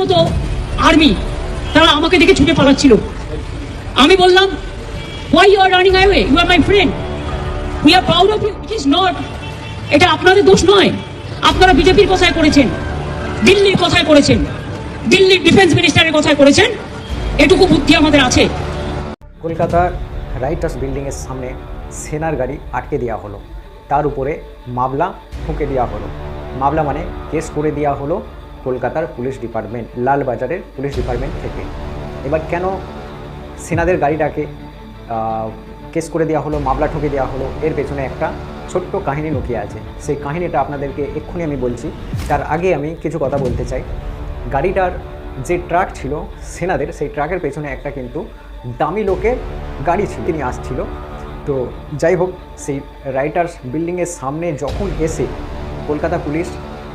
মতো আর্মি তারা আমাকে দেখে ছুটে পালাচ্ছিল। আমি বললাম why you are running highway you are my friend we are proud of it is not এটা আপনাদের দোষ নয়। আপনারা বিজেপির কথায় করেছেন, দিল্লির কথায় করেছেন, দিল্লির ডিফেন্স মিনিস্টারের কথায় করেছেন। এটুকু বুদ্ধি আমাদের আছে। কলকাতার রাইটার্স বিল্ডিংয়ের সামনে সেনার গাড়ি আটকে দেওয়া হলো। তার উপরে মামলা ঠুকে দেওয়া হলো। মামলা মানে কেস করে দেওয়া হলো কলকাতার পুলিশ ডিপার্টমেন্ট, লালবাজারের পুলিশ ডিপার্টমেন্ট থেকে। এবার কেন সেনাদের গাড়িটাকে কেস করে দেওয়া হলো, মামলা ঠকে দেওয়া হলো, এর পেছনে একটা ছোট্ট কাহিনী লুকিয়ে আছে। সেই কাহিনীটা আপনাদেরকে এক্ষুনি আমি বলছি। তার আগে আমি কিছু কথা বলতে চাই। গাড়িটার যে ট্রাক ছিল, সেনাদের, সেই ট্রাকের পেছনে একটা কিন্তু দামি লোকের গাড়ি ছিল, তিনি আসছিল। তো যাই হোক, সেই রাইটার্স বিল্ডিংয়ের সামনে যখন এসে কলকাতা পুলিশ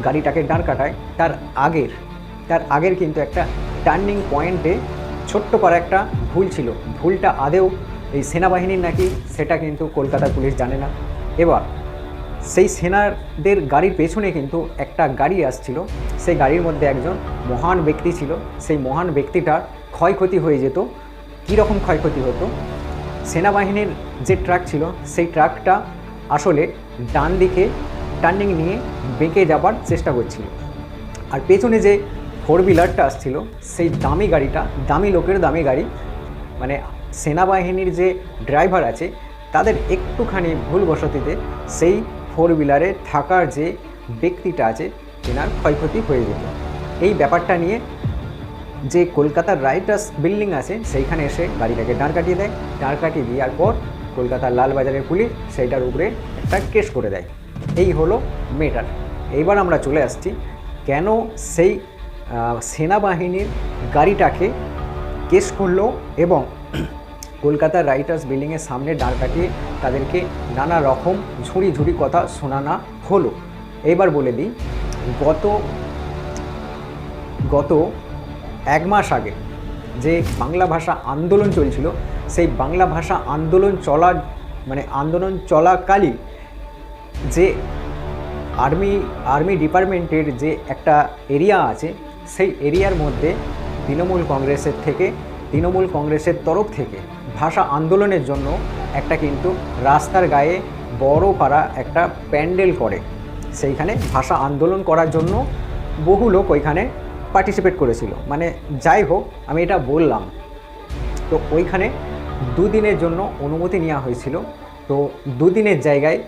গাড়িটাকে দাঁড় কাটায়, তার আগের তার আগের কিন্তু একটা টার্নিং পয়েন্টে ছোট্ট করে একটা ভুল ছিল। ভুলটা আদেও এই সেনাবাহিনীর নাকি সেটা কিন্তু কলকাতা পুলিশ জানে না। এবার সেই সেনাদের গাড়ির পেছনে কিন্তু একটা গাড়ি আসছিল। সেই গাড়ির মধ্যে একজন মহান ব্যক্তি ছিল। সেই মহান ব্যক্তিটার ক্ষয়ক্ষতি হয়ে যেত। কীরকম ক্ষয়ক্ষতি হতো? সেনাবাহিনীর যে ট্রাক ছিল, সেই ট্রাকটা আসলে ডান দিকে টার্নিং নিয়ে বেঁকে যাবার চেষ্টা করছিল। আর পেছনে যে ফোর হুইলারটা আসছিল, সেই দামি গাড়িটা, দামি লোকের দামি গাড়ি মানে সেনাবাহিনীর যে ড্রাইভার আছে, তাদের একটুখানি ভুলবশতিতে সেই ফোর হুইলারে থাকার যে ব্যক্তিটা আছে, তেনার ক্ষয়ক্ষতি হয়ে যেত। এই ব্যাপারটা নিয়ে যে কলকাতার রাইটার্স বিল্ডিং আছে, সেইখানে এসে গাড়িটাকে দাঁড় কাটিয়ে দেয়। দাঁড় কাটিয়ে দেওয়ার পর কলকাতার লালবাজারের পুলিশ সেইটার উপরে একটা কেস করে দেয়। এই হলো মেটার। এইবার আমরা চলে আসছি, কেন সেই সেনাবাহিনীর গাড়িটাকে কেস করল এবং কলকাতার রাইটার্স বিল্ডিংয়ের সামনে দাঁড় কাটিয়ে তাদেরকে নানা রকম ঝুড়ি ঝুড়ি কথা শোনানো হলো। এবার বলে দিই, গত গত এক মাস আগে যে বাংলা ভাষা আন্দোলন চলছিল, সেই বাংলা ভাষা আন্দোলন চলা মানে আন্দোলন চলাকালীন যে আর্মি আর্মি ডিপার্টমেন্টের যে একটা এরিয়া আছে, সেই এরিয়ার মধ্যে তৃণমূল কংগ্রেসের থেকে, তৃণমূল কংগ্রেসের তরফ থেকে ভাষা আন্দোলনের জন্য একটা কিন্তু রাস্তার গায়ে বড় পাড়া একটা প্যান্ডেল করে। সেইখানে ভাষা আন্দোলন করার জন্য বহু লোক ওইখানে পার্টিসিপেট করেছিল। মানে যাই হোক, আমি এটা বললাম। তো ওইখানে দুদিনের জন্য অনুমতি নেওয়া হয়েছিল। তো দুদিনের জায়গায়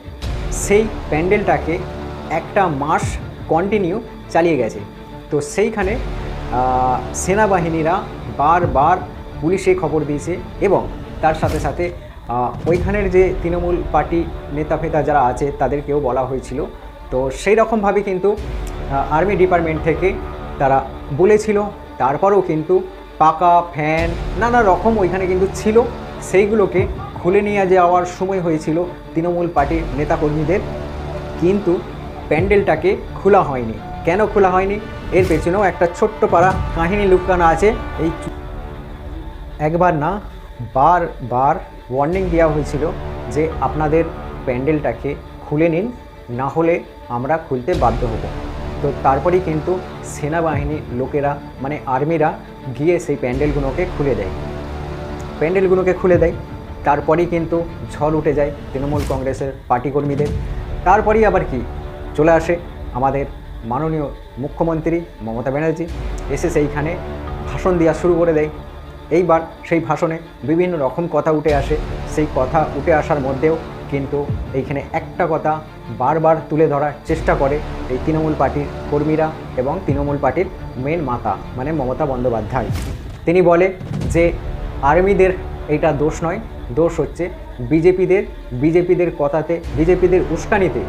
সেই প্যান্ডেলটাকে একটা মাস কন্টিনিউ চালিয়ে গেছে। তো সেইখানে সেনাবাহিনীরা বারবার পুলিশে খবর দিয়েছে এবং তার সাথে সাথে ওইখানের যে তৃণমূল পার্টি নেতা ফেতা যারা আছে তাদেরকেও বলা হয়েছিল। তো সেই রকমভাবে কিন্তু আর্মি ডিপার্টমেন্ট থেকে তারা বলেছিল। তারপরেও কিন্তু পাকা ফ্যান, নানা রকম ওইখানে কিন্তু ছিল। সেইগুলোকে খুলে নিয়ে যাওয়ার সময় হয়েছিল তৃণমূল পার্টির নেতাকর্মীদের। কিন্তু প্যান্ডেলটাকে খোলা হয়নি। কেন খোলা হয়নি? এর পেছনেও একটা ছোট্ট পাড়া কাহিনী লুকানো আছে। এই একবার না বারবার ওয়ার্নিং দেওয়া হয়েছিল যে আপনাদের প্যান্ডেলটাকে খুলে নিন, না হলে আমরা খুলতে বাধ্য হব। তো তারপরেই কিন্তু সেনাবাহিনীর লোকেরা মানে আর্মিরা গিয়ে সেই প্যান্ডেলগুলোকে খুলে দেয়। প্যান্ডেলগুলোকে খুলে দেয়, তারপরেই কিন্তু ঝড় উঠে যায় তৃণমূল কংগ্রেসের পার্টি কর্মীদের। তারপরেই আবার কি? চলে আসে আমাদের মাননীয় মুখ্যমন্ত্রী মমতা ব্যানার্জি, এসে সেইখানে ভাষণ দেওয়া শুরু করে দেয়। এইবার সেই ভাষণে বিভিন্ন রকম কথা উঠে আসে। সেই কথা উঠে আসার মধ্যেও কিন্তু এইখানে একটা কথা বারবার তুলে ধরার চেষ্টা করে এই তৃণমূল পার্টির কর্মীরা এবং তৃণমূল পার্টির মেন মাতা মানে মমতা বন্দ্যোপাধ্যায়। তিনি বলে যে, আর্মিদের এইটা দোষ নয়, দোষ হচ্ছে বিজেপিদের বিজেপিদের কথাতে, বিজেপিদের উস্কানিতে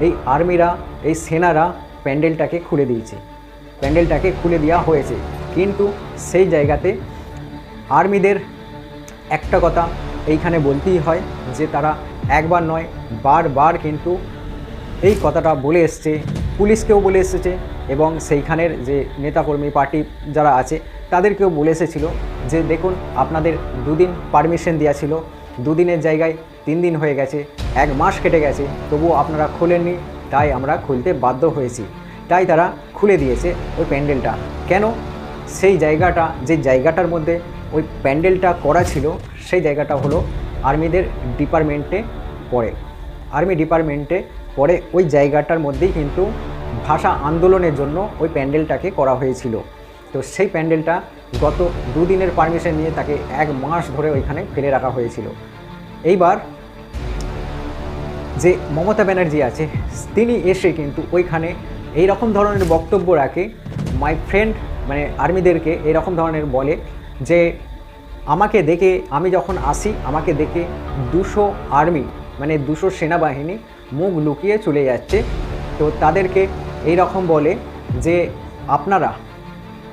এই আর্মিরা, এই সেনারা প্যান্ডেলটাকে খুলে দিয়েছে। প্যান্ডেলটাকে খুলে দেওয়া হয়েছে। কিন্তু সেই জায়গাতে আর্মিদের একটা কথা এইখানে বলতেই হয় যে তারা একবার নয়, বারবার কিন্তু এই কথাটা বলে এসছে, পুলিশকেও বলে এসেছে এবং সেইখানের যে নেতাকর্মী পার্টি যারা আছে তাদেরকেও বলে এসেছিল যে দেখুন, আপনাদের দুদিন পারমিশন দেওয়া ছিল, দুদিনের জায়গায় তিন দিন হয়ে গেছে, এক মাস কেটে গেছে, তবুও আপনারা খোলেননি, তাই আমরা খুলতে বাধ্য হয়েছি। তাই তারা খুলে দিয়েছে ওই প্যান্ডেলটা। কেন? সেই জায়গাটা, যে জায়গাটার মধ্যে ওই প্যান্ডেলটা করা ছিল, সেই জায়গাটা হলো আর্মিদের ডিপার্টমেন্টে পড়ে। আর্মি ডিপার্টমেন্টে পরে ওই জায়গাটার মধ্যেই কিন্তু ভাষা আন্দোলনের জন্য ওই প্যান্ডেলটাকে করা হয়েছিল। তো সেই প্যান্ডেলটা গত দুদিনের পারমিশন নিয়ে তাকে এক মাস ধরে ওইখানে ফেলে রাখা হয়েছিল। এইবার যে মমতা ব্যানার্জি আছে, তিনি এসে কিন্তু ওইখানে এই রকম ধরনের বক্তব্য রাখে মাই ফ্রেন্ড মানে আর্মিদেরকে এরকম ধরনের বলে যে আমাকে দেখে আমি যখন আসি, আমাকে দেখে দুশো আর্মি মানে দুশো সেনাবাহিনী মুখ লুকিয়ে চলে যাচ্ছে। তো তাদেরকে এই রকম বলে যে, আপনারা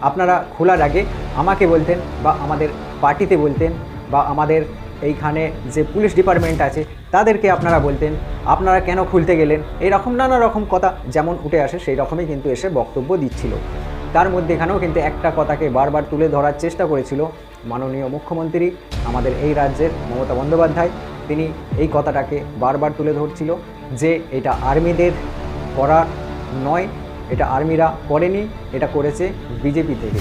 আপনারা খোলার আগে আমাকে বলতেন বা আমাদের পার্টিতে বলতেন বা আমাদের এইখানে যে পুলিশ ডিপার্টমেন্ট আছে, তাদেরকে আপনারা বলতেন, আপনারা কেন খুলতে গেলেন? এরকম নানা রকম কথা যেমন উঠে আসে সেই রকমই কিন্তু এসে বক্তব্য দিচ্ছিল। তার মধ্যে এখানেও কিন্তু একটা কথাকে বারবার তুলে ধরার চেষ্টা করেছিল মাননীয় মুখ্যমন্ত্রী, আমাদের এই রাজ্যের মমতা বন্দ্যোপাধ্যায়। তিনি এই কথাটাকে বারবার তুলে ধরছিল যে এটা আর্মিদের করার নয়, এটা আর্মিরা করেনি, এটা করেছে বিজেপি থেকে।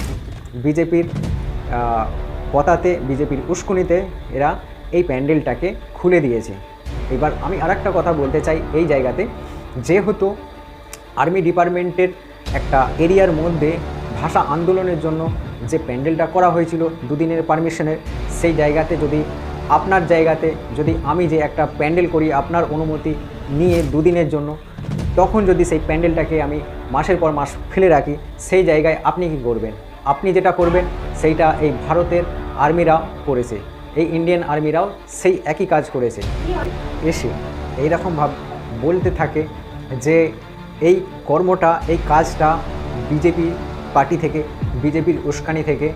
বিজেপির কথাতে বিজেপির উস্কুনিতে এরা এই প্যান্ডেলটাকে খুলে দিয়েছে। এবার আমি আরেকটা কথা বলতে চাই এই জায়গাতে। যেহেতু আর্মি ডিপার্টমেন্টের একটা এরিয়ার মধ্যে ভাষা আন্দোলনের জন্য যে প্যান্ডেলটা করা হয়েছিল দুদিনের পারমিশনের সেই জায়গাতে যদি, আপনার জায়গাতে যদি আমি যে একটা প্যান্ডেল করি আপনার অনুমতি নিয়ে দুদিনের জন্য, তখন যদি সেই প্যান্ডেলটাকে আমি মাসের পর মাস ফেলে রাখি, সেই জায়গায় আপনি কি করবেন? আপনি যেটা করবেন, সেইটা এই ভারতের আর্মিরাও করেছে। এই ইন্ডিয়ান আর্মিরাও সেই একই কাজ করেছে। এসে এইরকম ভাব বলতে থাকে যে এই কর্মটা, এই কাজটা বিজেপি পার্টি থেকে, বিজেপির উস্কানি থেকে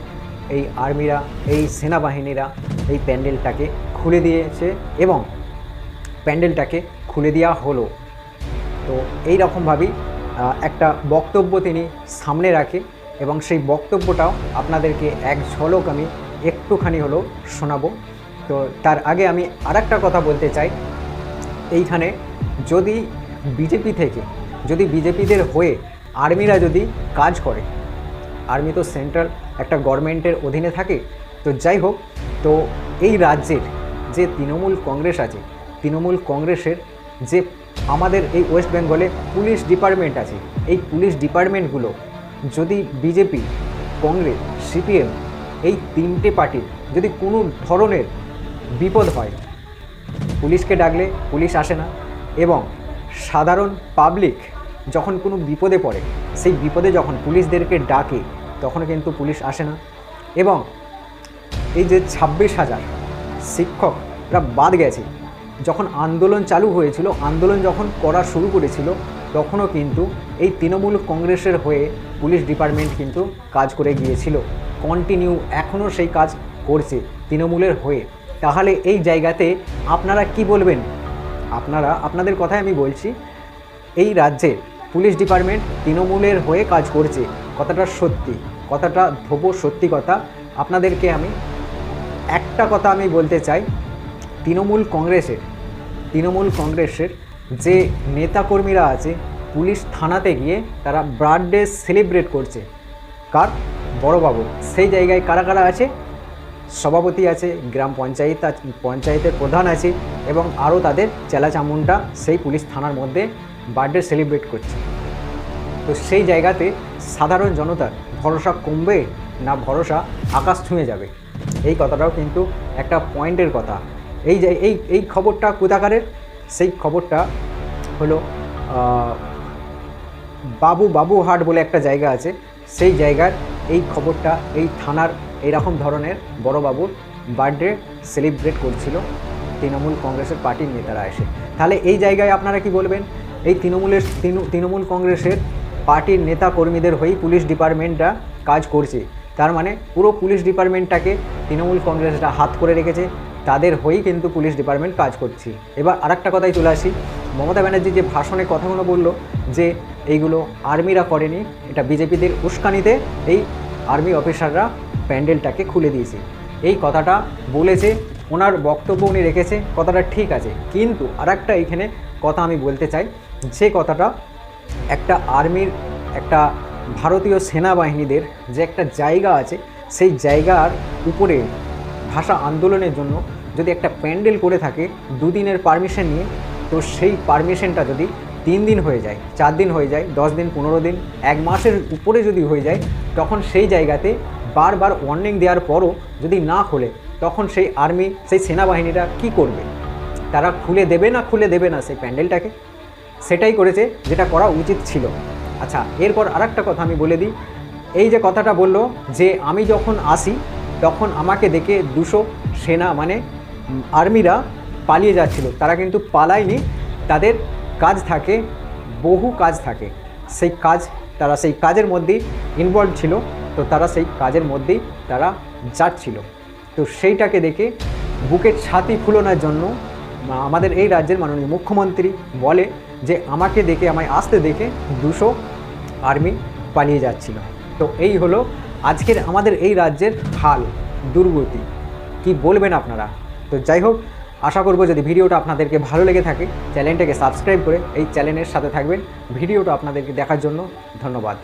এই আর্মিরা, এই সেনাবাহিনীরা এই প্যান্ডেলটাকে খুলে দিয়েছে এবং প্যান্ডেলটাকে খুলে দেওয়া হলো। তো এই রকমভাবেই একটা বক্তব্য তিনি সামনে রাখে এবং সেই বক্তব্যটাও আপনাদেরকে এক ঝলক আমি একটুখানি হলেও শোনাবো। তো তার আগে আমি আরেকটা কথা বলতে চাই। এইখানে যদি বিজেপি থেকে যদি বিজেপিদের হয়ে আর্মিরা যদি কাজ করে, আর্মি তো সেন্ট্রাল একটা গভর্নমেন্টের অধীনে থাকে, তো যাই হোক, তো এই রাজ্যের যে তৃণমূল কংগ্রেস আছে, তৃণমূল কংগ্রেসের যে আমাদের এই ওয়েস্ট বেঙ্গলে পুলিশ ডিপার্টমেন্ট আছে, এই পুলিশ ডিপার্টমেন্টগুলো যদি বিজেপি, কংগ্রেস, সিপিএম এই তিনটে পার্টির যদি কোনো ধরনের বিপদ হয়, পুলিশকে ডাকলে পুলিশ আসে না এবং সাধারণ পাবলিক যখন কোনো বিপদে পড়ে, সেই বিপদে যখন পুলিশদেরকে ডাকে তখন কিন্তু পুলিশ আসে না। এবং এই যে ছাব্বিশ হাজার শিক্ষকরা বাদ গেছে, যখন আন্দোলন চালু হয়েছিল, আন্দোলন যখন করা শুরু করেছিল, তখনও কিন্তু এই তৃণমূল কংগ্রেসের হয়ে পুলিশ ডিপার্টমেন্ট কিন্তু কাজ করে গিয়েছিল। কন্টিনিউ এখনও সেই কাজ করছে তৃণমূলের হয়ে। তাহলে এই জায়গাতে আপনারা কি বলবেন? আপনারা, আপনাদের কথাই আমি বলছি, এই রাজ্যে পুলিশ ডিপার্টমেন্ট তৃণমূলের হয়ে কাজ করছে, কথাটা সত্যি, কথাটা ধোবো সত্যি কথা। আপনাদেরকে আমি একটা কথা আমি বলতে চাই, তৃণমূল কংগ্রেসের তৃণমূল কংগ্রেসের যে নেতাকর্মীরা আছে, পুলিশ থানাতে গিয়ে তারা বার্থডে সেলিব্রেট করছে। কার? বড়বাবু। সেই জায়গায় কারা কারা আছে? সভাপতি আছে গ্রাম পঞ্চায়েত পঞ্চায়েতের প্রধান আছে এবং আরও তাদের চেলা চামুন্ডা সেই পুলিশ থানার মধ্যে বার্থডে সেলিব্রেট করছে। তো সেই জায়গাতে সাধারণ জনতার ভরসা কমবে না ভরসা আকাশ ছুঁয়ে যাবে? এই কথাটাও কিন্তু একটা পয়েন্টের কথা। এই যে এই এই খবরটা কোথাকারের? সেই খবরটা হলো আহ, বাবু বাবুহাট বলে একটা জায়গা আছে। সেই জায়গার এই খবরটা এই থানার এইরকম ধরনের বড়বাবুর বার্থডে সেলিব্রেট করছিল তৃণমূল কংগ্রেসের পার্টির নেতারা এসে। তাহলে এই জায়গায় আপনারা কি বলবেন? এই তৃণমূলের তৃণমূল কংগ্রেসের পার্টির নেতা কর্মীদের হয়েই পুলিশ ডিপার্টমেন্টটা কাজ করছে। তার মানে পুরো পুলিশ ডিপার্টমেন্টটাকে তৃণমূল কংগ্রেসরা হাত করে রেখেছে। তাদের হয়েই কিন্তু পুলিশ ডিপার্টমেন্ট কাজ করছি। এবার আরেকটা কথাই চলে আসি। মমতা ব্যানার্জি যে ভাষণে কথাগুলো বলল যে এইগুলো আর্মিরা করেনি, এটা বিজেপিদের উস্কানিতে এই আর্মি অফিসাররা প্যান্ডেলটাকে খুলে দিয়েছে। এই কথাটা বলেছে, ওনার বক্তব্য উনি রেখেছে, কথাটা ঠিক আছে। কিন্তু আরেকটা এইখানে কথা আমি বলতে চাই, যে কথাটা একটা আর্মির, একটা ভারতীয় সেনাবাহিনীদের যে একটা জায়গা আছে, সেই জায়গার উপরে ভাষা আন্দোলনের জন্য যদি একটা প্যান্ডেল করে থাকে, দুদিনের পারমিশন নিয়ে তো সেই পারমিশনটা যদি তিন দিন হয়ে যায়, চার দিন হয়ে যায়, দশ দিন, পনেরো দিন, এক মাসের উপরে যদি হয়ে যায়, তখন সেই জায়গাতে বারবার ওয়ার্নিং দেওয়ার পরও যদি না খোলে, তখন সেই আর্মি সেই সেনাবাহিনীরা কি করবে? তারা খুলে দেবে না খুলে দেবে না সেই প্যান্ডেলটাকে? সেটাই করেছে যেটা করা উচিত ছিল। আচ্ছা এরপর আরেকটা কথা আমি বলে দিই। এই যে কথাটা বলল যে আমি যখন আসি, তখন আমাকে দেখে দুশো সেনা মানে আর্মিরা পালিয়ে যাচ্ছিল। তারা কিন্তু পালায়নি। তাদের কাজ থাকে, বহু কাজ থাকে। সেই কাজ, তারা সেই কাজের মধ্যেই ইনভলভ ছিল। তো তারা সেই কাজের মধ্যেই তারা যাচ্ছিল। তো সেইটাকে দেখে বুকের ছাতি ফুলোনোর জন্য আমাদের এই রাজ্যের মাননীয় মুখ্যমন্ত্রী বলে যে, আমাকে দেখে, আমায় আসতে দেখে দুশো আর্মি পালিয়ে যাচ্ছিল। তো এই হলো আজকের আমাদের এই রাজ্যের হাল, দুর্গতি। কি বলবেন আপনারা? তো যাই হোক আশা করব যদি ভিডিওটা আপনাদেরকে ভালো লেগে থাকে, চ্যানেলটাকে সাবস্ক্রাইব করে এই চ্যানেলের সাথে থাকবেন। ভিডিওটা আপনাদেরকে দেখার জন্য ধন্যবাদ।